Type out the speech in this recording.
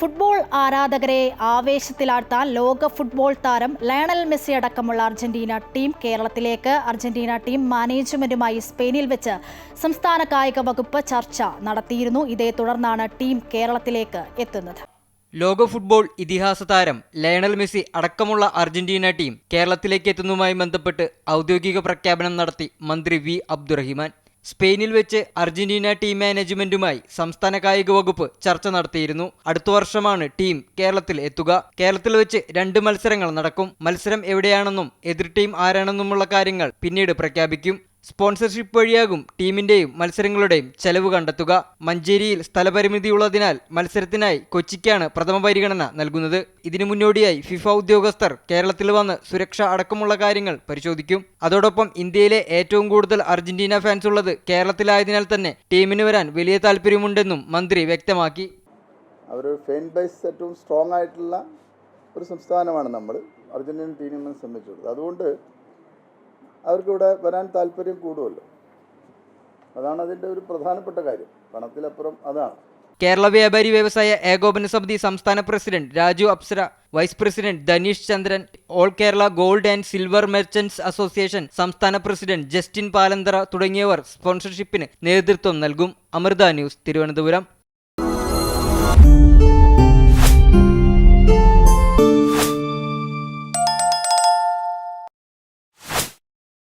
Football ആരാധകരെ ആവേശത്തിലാഴ്ത്താൻ ലോക football താരം ലയണൽ മെസ്സി അടക്കമുള്ള അർജന്റീന ടീം കേരളത്തിലേക്ക്. അർജന്റീന ടീം മാനേജ്മെന്റുമായി സ്പെയിനിൽ വെച്ച് സംസ്ഥാന കായിക വകുപ്പ് ചർച്ച നടത്തിയിരുന്നു. ഇതേ തുടർന്നാണ് ടീം കേരളത്തിലേക്ക് എത്തുന്നത്. ലോക ഫുട്ബോൾ ഇതിഹാസ താരം ലയണൽ മെസ്സി അടക്കമുള്ള അർജന്റീന ടീം കേരളത്തിലേക്ക് എത്തുന്നതുമായി ബന്ധപ്പെട്ട് ഔദ്യോഗിക പ്രഖ്യാപനം നടത്തി മന്ത്രി വി അബ്ദുറഹിമാൻ. സ്പെയിനിൽ വെച്ച് അർജന്റീന ടീം മാനേജ്മെന്റുമായി സംസ്ഥാന കായിക വകുപ്പ് ചർച്ച നടത്തിയിരുന്നു. അടുത്ത വർഷമാണ് ടീം കേരളത്തിൽ എത്തുക. കേരളത്തിൽ വെച്ച് രണ്ട് മത്സരങ്ങൾ നടക്കും. മത്സരം എവിടെയാണെന്നും എതിർ ടീം ആരാണെന്നുമുള്ള കാര്യങ്ങൾ പിന്നീട് പ്രഖ്യാപിക്കും. സ്പോൺസർഷിപ്പ് വഴിയാകും ടീമിന്റെയും മത്സരങ്ങളുടെയും ചെലവ് കണ്ടെത്തുക. മഞ്ചേരിയിൽ സ്ഥലപരിമിതിയുള്ളതിനാൽ മത്സരത്തിനായി കൊച്ചിക്കാണ് പ്രഥമ പരിഗണന നൽകുന്നത്. ഇതിനു മുന്നോടിയായി ഫിഫ ഉദ്യോഗസ്ഥർ കേരളത്തിൽ വന്ന് സുരക്ഷ അടക്കമുള്ള കാര്യങ്ങൾ പരിശോധിക്കും. അതോടൊപ്പം ഇന്ത്യയിലെ ഏറ്റവും കൂടുതൽ അർജന്റീന ഫാൻസ് ഉള്ളത് കേരളത്തിലായതിനാൽ തന്നെ ടീമിന് വരാൻ വലിയ താല്പര്യമുണ്ടെന്നും മന്ത്രി വ്യക്തമാക്കി. ബേസ് ഏറ്റവും സ്ട്രോങ് ആയിട്ടുള്ള ഒരു സംസ്ഥാനമാണ് നമ്മൾ. അർജന്റീന ടീമിനെ സംബന്ധിച്ചിടത്തോളം. അതുകൊണ്ട് അവർക്കിവിടെ വരാൻ താല്പര്യം കൂടുമല്ലോ. അതാണ് അതിന്റെ ഒരു പ്രധാനപ്പെട്ട കാര്യം. പണത്തിലപ്പുറം അതാണ്. കേരള വ്യാപാരി വ്യവസായ ഏകോപന സമിതി സംസ്ഥാന president Raju Apsara vice president Dhaneesh Chandran all Kerala gold and silver merchants association സംസ്ഥാന പ്രസിഡന്റ് ജസ്റ്റിൻ പാലന്തറ തുടങ്ങിയവർ സ്പോൺസർഷിപ്പിന് നേതൃത്വം നൽകും. അമൃത ന്യൂസ് തിരുവനന്തപുരം.